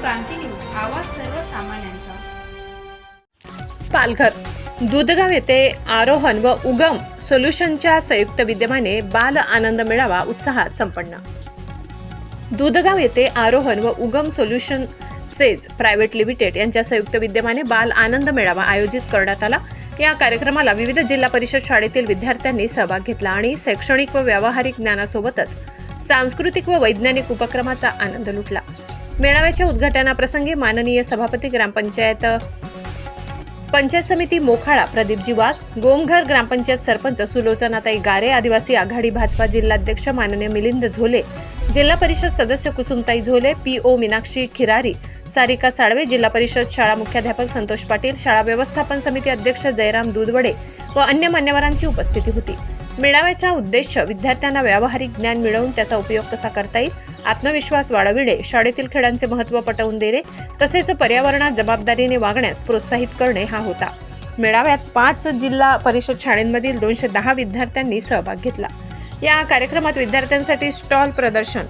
क्रांती news आवाज सर्वसामान्यांचा. पालघर दूधगाव येथे आरोहण व उगम सोल्युशनच्या संयुक्त विद्यमाने बाल आनंद मेळावा उत्साहात संपन्न. दूधगाव येथे आरोहण व उगम सोल्युशन सेज प्रायव्हेट लिमिटेड यांच्या संयुक्त विद्यमाने बाल आनंद मेळावा आयोजित करण्यात आला. या कार्यक्रमाला विविध जिल्हा परिषद शाळेतील विद्यार्थ्यांनी सहभाग घेतला आणि शैक्षणिक व व्यावहारिक ज्ञानासोबतच सांस्कृतिक व वैज्ञानिक उपक्रमाचा आनंद लुटला. मेळाव्याच्या उद्घाटनाप्रसंगी माननीय सभापती ग्रामपंचायत पंचायत समिती मोखाळा प्रदीपजी वाघ गोमघर ग्रामपंचायत सरपंच सुलोचनाताई गारे आदिवासी आघाडी भाजपा जिल्हाध्यक्ष माननीय मिलिंद झोले जिल्हा परिषद सदस्य कुसुमताई झोले पी ओ मीनाक्षी खिरारी सारिका साळवे जिल्हा परिषद शाळा मुख्याध्यापक संतोष पाटील शाळा व्यवस्थापन समिती अध्यक्ष जयराम दूधवडे व अन्य मान्यवरांची उपस्थिती होती. मेळाव्याचा उद्देश विद्यार्थ्यांना व्यावहारिक ज्ञान मिळवून त्याचा उपयोग कसा करता येईल? आत्मविश्वास वाढविणे शाळेतील खेळांचे महत्त्व पटवून देणे तसेच पर्यावरणात जबाबदारीने वागण्यास प्रोत्साहित करणे हा होता. मेळाव्यात पाच जिल्हा परिषद शाळेंमधील दोनशे दहा विद्यार्थ्यांनी सहभाग घेतला. या कार्यक्रमात विद्यार्थ्यांसाठी स्टॉल प्रदर्शन.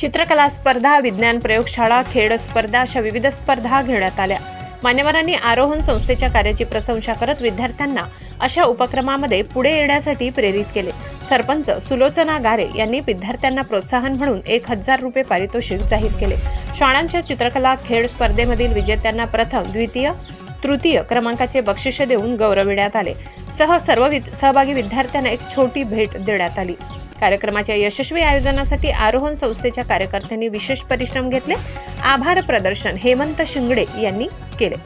चित्रकला स्पर्धा विज्ञान प्रयोगशाळा खेळ स्पर्धा अशा विविध स्पर्धा घेण्यात आल्या. मान्यवरांनी आरोहण संस्थेच्या कार्याची प्रशंसा करत विद्यार्थ्यांना अशा उपक्रमामध्ये पुढे येण्यासाठी प्रेरित केले. सरपंच सुलोचना गारे यांनी विद्यार्थ्यांना प्रोत्साहन म्हणून एक हजार रुपये पारितोषिक जाहीर केले. शाळांच्या चित्रकला खेळ स्पर्धेमधील विजेत्यांना प्रथम द्वितीय तृतीय क्रमांकाचे बक्षिसे देऊन गौरविण्यात आले. सह सर्व सहभागी विद्यार्थ्यांना एक छोटी भेट देण्यात आली. कार्यक्रमाच्या यशस्वी आयोजनासाठी आरोहण संस्थेच्या कार्यकर्त्यांनी विशेष परिश्रम घेतले. आभार प्रदर्शन हेमंत शिंगडे यांनी केले.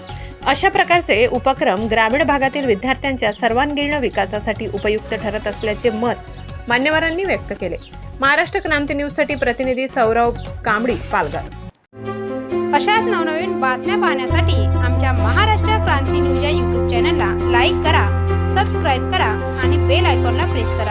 अशा प्रकारचे उपक्रम ग्रामीण भागातील विद्यार्थ्यांच्या सर्वांगीण विकासासाठी उपयुक्त ठरत असल्याचे मत मान्यवरांनी व्यक्त केले. महाराष्ट्र क्रांती न्यूजसाठी प्रतिनिधी सौरव कांबडी पालघर. अशाच नवनवीन बातम्या पाहण्यासाठी आमच्या महाराष्ट्र क्रांती न्यूज या यूट्यूब चॅनलला लाईक करा सबस्क्राईब करा आणि बेल आयकॉनला प्रेस करा.